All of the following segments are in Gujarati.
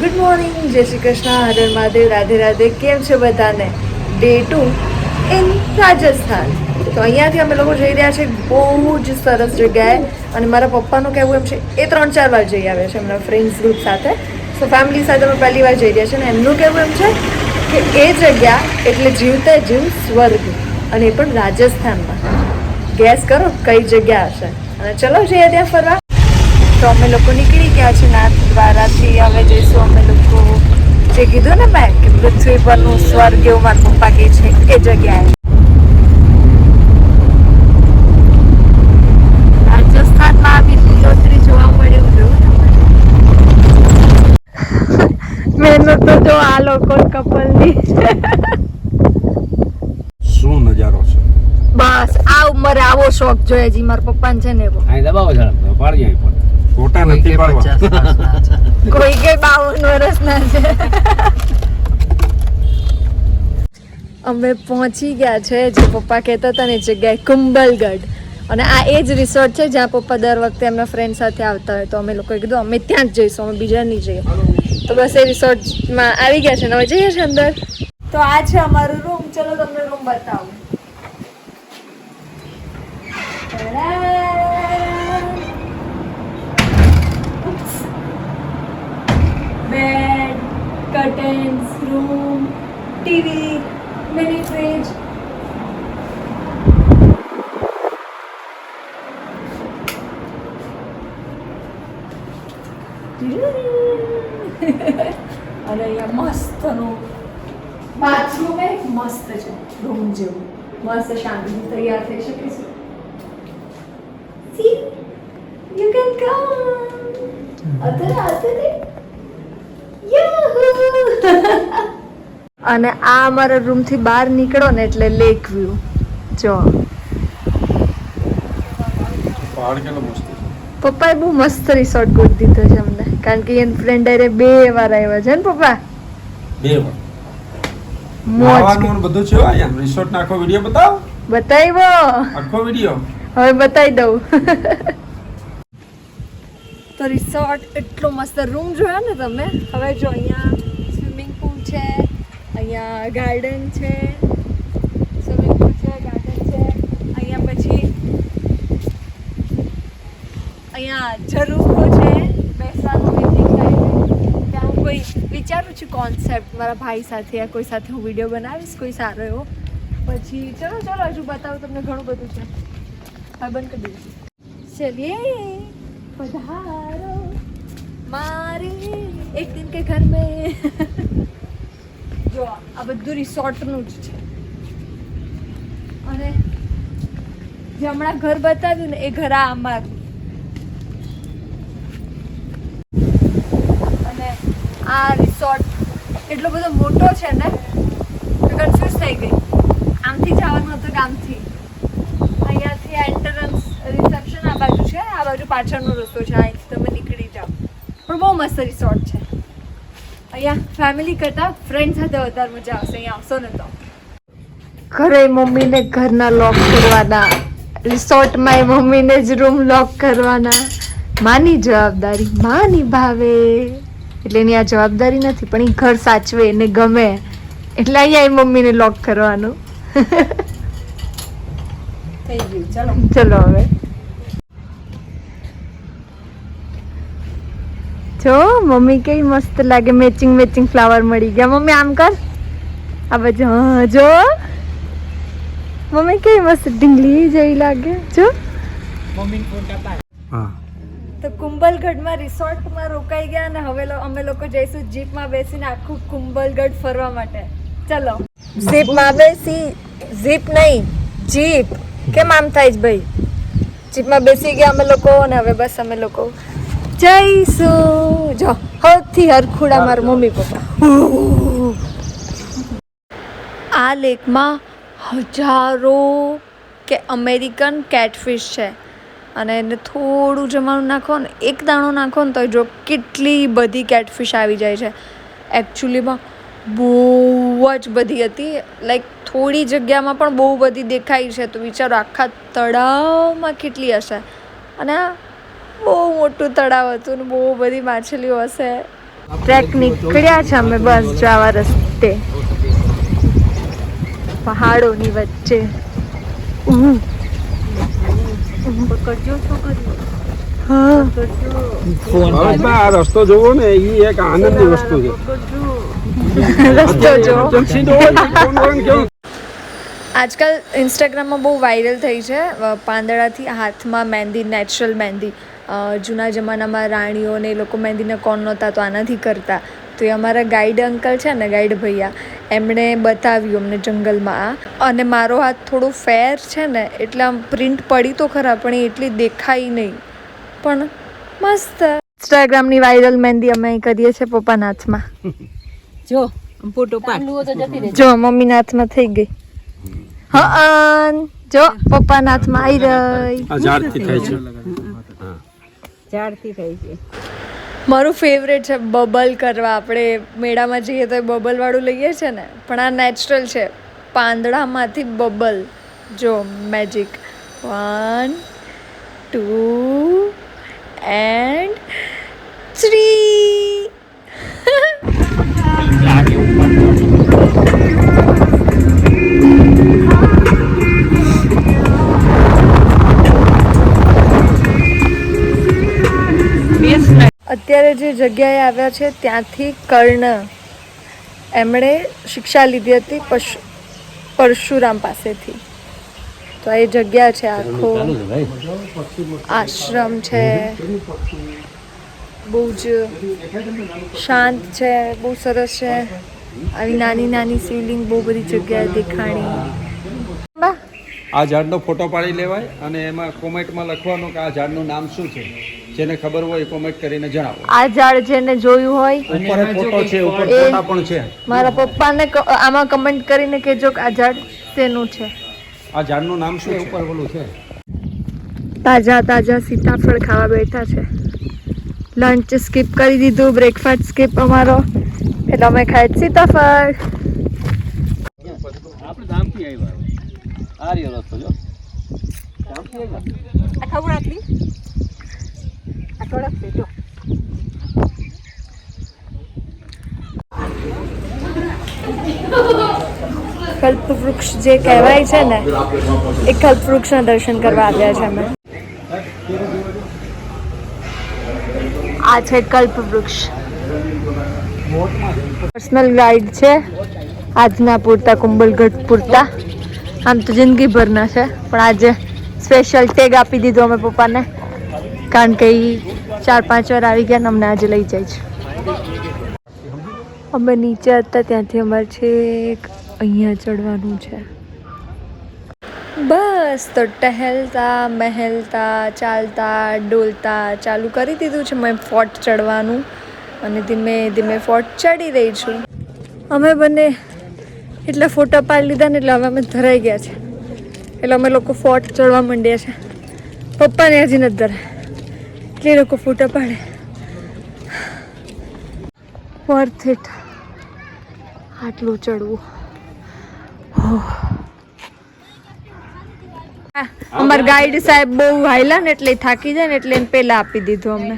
ગુડ મોર્નિંગ જય શ્રી કૃષ્ણ હરે મહાદેવ રાધે રાધે કેમ છે બધાને? Day two in Rajasthan. તો અહીંયાથી અમે લોકો જઈ રહ્યા છે બહુ જ સરસ જગ્યાએ. અને મારા પપ્પાનું કહેવું એમ છે, એ ત્રણ ચાર વાર જઈ આવ્યા છે એમના ફ્રેન્ડ્સ ગ્રુપ સાથે. સો ફેમિલી સાથે અમે પહેલી વાર જઈ રહ્યા છે અને એમનું કહેવું એમ છે કે એ જગ્યા એટલે જીવતે જીવ સ્વર્ગ. અને એ પણ રાજસ્થાનમાં. ગેસ કરો કઈ જગ્યા હશે. અને ચલો જઈએ ત્યાં ફરવા. તો અમે લોકો નીકળી ગયા છે નાથ દ્વારાથી. હવે જઈશું અમે લોકો. જે કીધું ને મેં કે પૃથ્વી પરનું સ્વર્ગ એવું મારા પપ્પા કહે છે એ જગ્યાએ. મહેનત તો જો આ લોકો કપલની. શું નજારો છે? બસ આ ઉંમરે આવો શોખ જોઈએ જી મારા પપ્પાને છે ને એવો. અહીં દબાવો ઝડપ પાડી ફોટા નથી પાડવા. કોઈ કે બાવન વર્ષના છે. અમે પહોંચી ગયા છે જે પપ્પા કહેતા હતા ને જગ્યાએ કુંબલગઢ અને આ એ જ રિસોર્ટ છે જ્યાં પપ્પા દર વખતે એમના ફ્રેન્ડ સાથે આવતા હોય. તો અમે લોકોએ કીધું અમે ત્યાં જ જઈશું અમે બીજા નહીં જઈએ. તો બસ એ રિસોર્ટમાં આવી ગયા છે. ને હવે જઈએ છીએ અંદર. તો આ છે અમારું રૂમ ચલો તમને રૂમ બતાવું. Bed curtains, room TV mini fridge અને અહીંયા મસ્તનું બાથરૂમ એક મસ્ત છે રૂમ જેવું. મસ્ત શાંતિથી તૈયાર થઈ શકે છે. See, you can come. અત્યારે અત્યારે અને આ અમારા રૂમથી બહાર નીકળો ને એટલે લેક વ્યૂ જો. પપ્પાએ બહુ મસ્ત રિસોર્ટ ગોતી દીધો છે અમને. કારણ કે એન ફ્રેન્ડ અરે બે વાર આવ્યા છે. ને પપ્પા? બે વાર. મોજ. બધું છે અહીંયા. રિસોર્ટ નાખો વિડિયો વીડિયો બતાવ. બતાવ્યો. આખો વિડિયો હવે બતાવી દઉં. તો રિસોર્ટ એટલો મસ્ત. રૂમ જોયો ને તમે? હવે જો અહીંયા સ્વિમિંગ પૂલ છે. અહીંયા ગાર્ડન છે સ્વિમિંગ છે ગાર્ડન છે. અહીંયા પછી અહીંયા ઝરૂખો છે, બેસવાનું ત્યાં હું કોઈ વિચારું છું કોન્સેપ્ટ મારા ભાઈ સાથે કોઈ સાથે હું વીડિયો બનાવીશ, કોઈ સારો એવો. પછી ચલો ચલો, હજુ બતાવું તમને ઘણું બધું છે. હા બંધ કરી દીધું ચલિए પધારો. મારે એક કે ઘર મેં. બધું રિસોર્ટનું જ છે. અને જે હમણાં ઘર બતાવ્યું ને એ ઘર આ અમારું. અને આ રિસોર્ટ એટલો બધો મોટો છે ને કન્ફ્યુઝ થઈ ગઈ. આમથી જવાનું હતું ગામથી અહીંયાથી એન્ટરન્સ રિસેપ્શન આ બાજુ છે આ બાજુ પાછળનો રસ્તો છે. અહીંથી તમે નીકળી જાઓ. પણ બહુ મસ્ત રિસોર્ટ છે. અહીંયા ફેમિલી કરતાં ફ્રેન્ડ સાથે વધારે મજા આવશે અહીંયા આવશો ને તો. ઘરે મમ્મીને ઘરના લોક કરવાના. રિસોર્ટમાં એ મમ્મીને જ રૂમ લોક કરવાના. માની જવાબદારી માં નિભાવે એટલે એની આ જવાબદારી નથી પણ એ ઘર સાચવે એને ગમે. એટલે અહીંયા એ મમ્મીને લોક કરવાનું. થઈ ગયું ચલો. ચલો હવે. જો મમ્મી કેવી મસ્ત લાગે મેચિંગ મેચિંગ ફ્લાવર મળી ગયા. મમ્મી આમ કર. આ બાજુ હા જો. મમ્મી કેવી મસ્ત ઢીંગલી જેવી લાગે. જો. તો કુંભલગઢમાં રિસોર્ટમાં રોકાઈ ગયા અને હવે અમે લોકો જઈશું જીપમાં બેસીને આખું કુંભલગઢ ફરવા માટે. ચલો. જીપમાં બેસી જીપ નહીં જીપ. કેમ આમ થાય છે ભાઈ? જીપમાં બેસી ગયા અમે લોકો અને હવે બસ અમે લોકો જઈશું. જો સૌથી હરખુડા મારા મમ્મી પપ્પા. આ લેકમાં હજારો કે અમેરિકન કેટફિશ છે. અને એને થોડું જમવાનું નાખો ને એક દાણો નાખો ને તો જો કેટલી બધી કેટફિશ આવી જાય છે. એકચ્યુઅલીમાં બહુ જ બધી હતી. લાઈક થોડી જગ્યામાં પણ બહુ બધી દેખાય છે. તો વિચારો આખા તળાવમાં કેટલી હશે. અને આ બહુ મોટું તળાવ હતું ને બહુ બધી માછલીઓ હશે. ટ્રેક નીકળ્યા છે અમે બસ જવા રસ્તે. પહાડોની વચ્ચે. પકડજો છોકરી હા. રસ્તો જોવો ને એ એક આનંદની વસ્તુ છે. રસ્તો જો એમરજન્સી જોવો ને, કોણ કોણ કેવું આજકાલ ઇન્સ્ટાગ્રામમાં બહુ વાયરલ થઈ છે પાંદડાથી હાથમાં મહેંદી નેચરલ મહેંદી. જૂના જમાનામાં રાણીઓને એ લોકો મહેંદીને કોણ નહોતા તો આનાથી કરતા. તો એ અમારા ગાઈડ અંકલ છે ને ગાઈડ ભૈયા એમણે બતાવ્યું અમને જંગલમાં આ. અને મારો હાથ થોડો ફેર છે ને એટલે આમ પ્રિન્ટ પડી તો ખરા પણ એ એટલી દેખાઈ નહીં. પણ મસ્ત. ઇન્સ્ટાગ્રામની વાયરલ મહેંદી અમે કરીએ છીએ પપ્પાના હાથમાં જો ફોટો પાડ. જો મમ્મીના હાથમાં થઈ ગઈ. હા જો પપ્પાના હાથમાં આવી રહી. આ ઝાડથી થાય છે. ઝાડથી થઈ છે મારું ફેવરેટ છે બબલ કરવા. આપણે મેળામાં જઈએ તો બબલ વાળું લઈએ છે ને, પણ આ નેચરલ છે. પાંદડામાંથી બબલ. જો magic one two and three અત્યારે જે જગ્યાએ આવ્યા છે ત્યાંથી કર્ણ. એમણે શિક્ષા લીધી હતી પશુ પરશુરામ પાસેથી. તો એ જગ્યા છે આખો આશ્રમ છે. બહુ જ શાંત છે બહુ સરસ છે. આવી નાની નાની શિવલિંગ બહુ બધી જગ્યાએ દેખાણી. આ ઝાડનો ફોટો પાડી લેવાય અને એમાં કોમેન્ટમાં લખવાનું કે આ ઝાડનું નામ શું છે? જેને ખબર હોય કોમેન્ટ કરીને જણાવો. આ ઝાડ જેને જોયું હોય ઉપર ફોટો છે ઉપર ફોટા પણ છે. મારા પપ્પાને આમાં કમેન્ટ કરીને કહેજો કે આ ઝાડ તેનું છે. આ ઝાડનું નામ શું છે? ઉપર ઓલું છે. તાજા તાજા સીતાફળ ખાવા બેઠા છે. લંચ સ્કીપ કરી દીધું બ્રેકફાસ્ટ સ્કીપ અમારો. એટલે અમે ખાય સીતાફળ. આપણે ધામથી આવ્યા. આ રહ્યો રસ્તો જો. ધામથી આવ્યા? ખબર આટલી કડક જો કલ્પવૃક્ષ જે કહેવાય છે ને, એ કલ્પવૃક્ષના દર્શન કરવા આવ્યા છે અમે. આ છે કલ્પવૃક્ષ. પર્સનલ ગાઈડ છે. આજના પૂરતા કુંબલગઢ પૂરતા. આમ તો જિંદગીભરના છે. પણ આજે સ્પેશિયલ ટેગ આપી દીધો અમે પપ્પાને. કારણ કે ચાર, પાંચ વાર આવી ગયા ને અમને આજે લઈ જાય છે. અમે નીચે હતા, ત્યાંથી અમારે છેક અહીંયા ચડવાનું છે. બસ, તો ટહેલતા, મહેલતા, ચાલતા, ડોલતા ચાલુ કરી દીધું છે. મેં ફોર્ટ ચડવાનું અને ધીમે ધીમે ફોર્ટ ચડી રહી છું. અમે બંને એટલા ફોટા પાડી લીધા ને એટલે હવે અમે ધરાઈ ગયા છે. એટલે અમે લોકો ફોર્ટ ચડવા માંડ્યા છે. પપ્પાને હજી નથી ધરાય એટલે એ લોકો ફોટા પાડે? વર્થ ઇટ આટલું ચડવું. અમાર ગાઈડ સાહેબ બહુ વાયલા ને એટલે થાકી જાય ને એટલે એને પેલા આપી દીધું અમને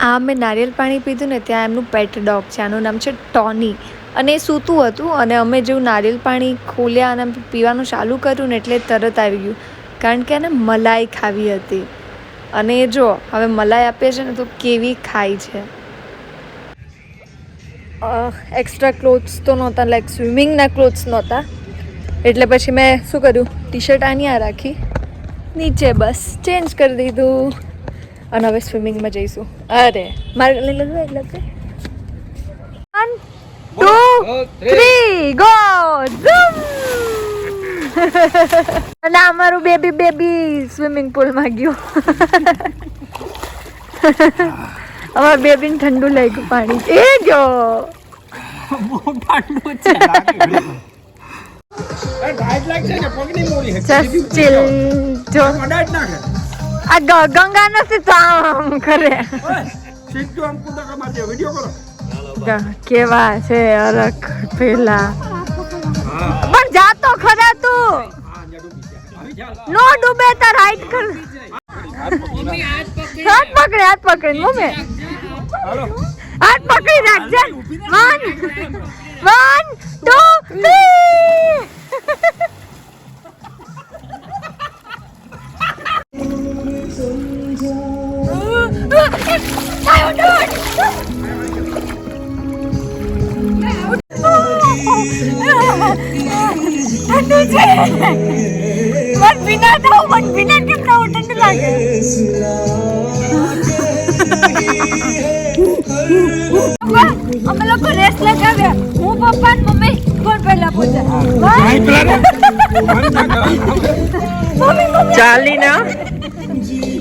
આ મેં નારિયેલ પાણી પીધું ને ત્યાં એમનું પેટ ડોગ છે. આનું નામ છે ટોની અને એ સૂતું હતું અને અમે જેવું નારિયેલ પાણી ખોલ્યા અને પીવાનું ચાલુ કર્યું ને એટલે તરત આવી ગયું. કારણ કે એને મલાઈ ખાવી હતી. અને જો, હવે મલાઈ આપે છે ને તો કેવી ખાય છે. એક્સ્ટ્રા ક્લોથ્સ તો નહોતા લાઈક સ્વિમિંગના ક્લોથ્સ નહોતા. એટલે પછી મેં શું કર્યું? ટી શર્ટ આની આ રાખી. નીચે બસ ચેન્જ કરી દીધું. અને હવે સ્વિમિંગમાં જઈશું. અરે મારે લઈ લીધું એટલે કે one two three go zoom અને અમારું બેબી બેબી સ્વિમિંગ પુલમાં ગયું. અમારા બેબીને ઠંડુ લાગ્યું પાણી. એ ગયો જસ્ટ ચિલ જો. અડાજ નાખે આ ગંગા નથી તો આમ કરે. કેવા છે અરખ પેલા. પણ જાતો ખરા તું. નો ડૂબે તો હાઈટ કર. હાથ પકડે હાથ પકડે, મમ્મી. હાથ પકડી રાખજે વન વન, ટુ, થ્રી. ઠંડુ છે મન વિના થાવ મન વિના કેમ થાવ ઠંડુ લાગે પપ્પા, અમે લોકો રેસ લગાવ્યા હું પપ્પા ને મમ્મી કોણ પહેલા પહોંચે મમ્મી મમ્મી ચાલી ના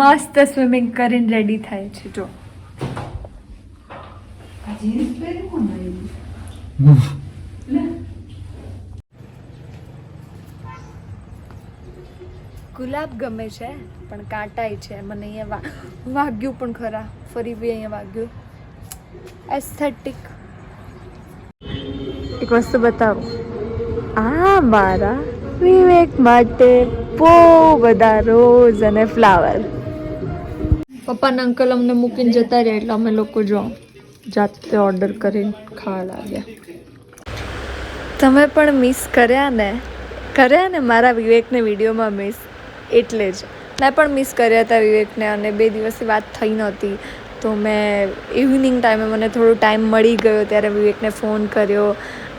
મસ્ત સ્વિમિંગ કરીને રેડી થાય છે, જો. ગુલાબ ગમે છે, પણ કાંટાય છે. મને અહીંયા વાગ્યું પણ ખરા. ફરી બી અહીંયા વાગ્યું. એસ્થેટિક એક વસ્તુ બતાવો. આ મારા વિવેક માટે બહુ બધા રોઝ અને ફ્લાવર. પપ્પાના અંકલ અમને મૂકીને જતા રહ્યા એટલે અમે લોકો જો જાતે ઓર્ડર કરીને ખાવા લાગ્યા. તમે પણ મિસ કર્યા ને? કર્યા ને મારા વિવેકને વિડીયોમાં મિસ એટલે જ. મેં પણ મિસ કર્યા હતા વિવેકને અને બે દિવસથી વાત થઈ નહોતી. તો મેં ઇવનિંગ ટાઈમે મને થોડો ટાઈમ મળી ગયો ત્યારે વિવેકને ફોન કર્યો.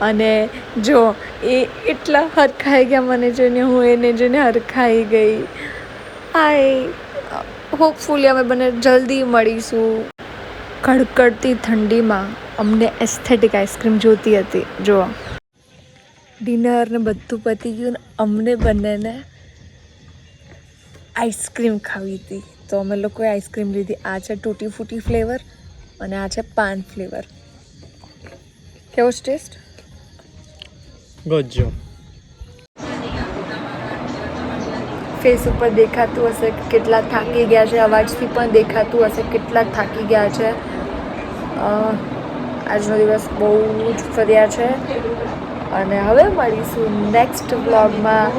અને જો એ એટલા હરખાઈ ગયા મને જોઈને, હું એને જોઈને હરખાઈ ગઈ. આઈ હોપફુલી અમે બંને જલ્દી મળીશું. કડકડતી ઠંડીમાં અમને એસ્થેટિક આઈસ્ક્રીમ જોતી હતી. જુઓ ડિનર ને બધું પતી ગયું ને અમને બંનેને આઈસ્ક્રીમ ખાવી હતી. તો અમે લોકોએ આઈસ્ક્રીમ લીધી. આ છે તૂટી ફૂટી ફ્લેવર અને આ છે પાન ફ્લેવર કેવો ટેસ્ટ ગજો ફેસ ઉપર દેખાતું હશે કેટલા થાકી ગયા છે, અવાજથી પણ દેખાતું હશે કેટલા થાકી ગયા છે. આજનો દિવસ બહુ જ ફર્યા છે. અને હવે મળીશું નેક્સ્ટ બ્લોગમાં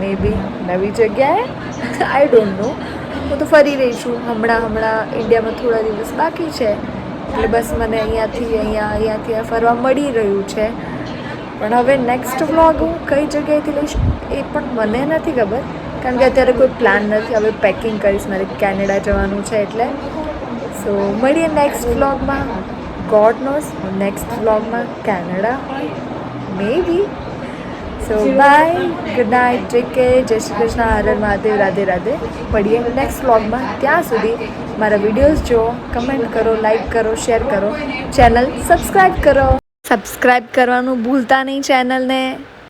મે બી નવી જગ્યાએ? આઈ ડોન્ટ નો હું તો ફરી રહી છું. હમણાં હમણાં ઇન્ડિયામાં થોડા દિવસ બાકી છે. એટલે બસ મને અહીંયાથી, અહીંયા, અહીંયાથી ફરવા મળી રહ્યું છે. પણ હવે નેક્સ્ટ વ્લોગ હું કઈ જગ્યાએથી લઈશ એ પણ મને નથી ખબર. કારણ કે અત્યારે કોઈ પ્લાન નથી. હવે પેકિંગ કરીશ. મારે કેનેડા જવાનું છે એટલે. સો મળીએ નેક્સ્ટ વ્લોગમાં ગોડ નોસ નેક્સ્ટ વ્લોગમાં Canada maybe so bye good night take care Jai Shri Krishna હરર હર મહાદેવ રાધે રાધે મળીએ નેક્સ્ટ વ્લોગમાં ત્યાં સુધી મારા વિડીયોઝ જુઓ કમેન્ટ કરો લાઈક કરો શેર કરો. ચેનલ સબસ્ક્રાઈબ કરો. સબસ્ક્રાઈબ કરવાનું ભૂલતા નહીં ચેનલને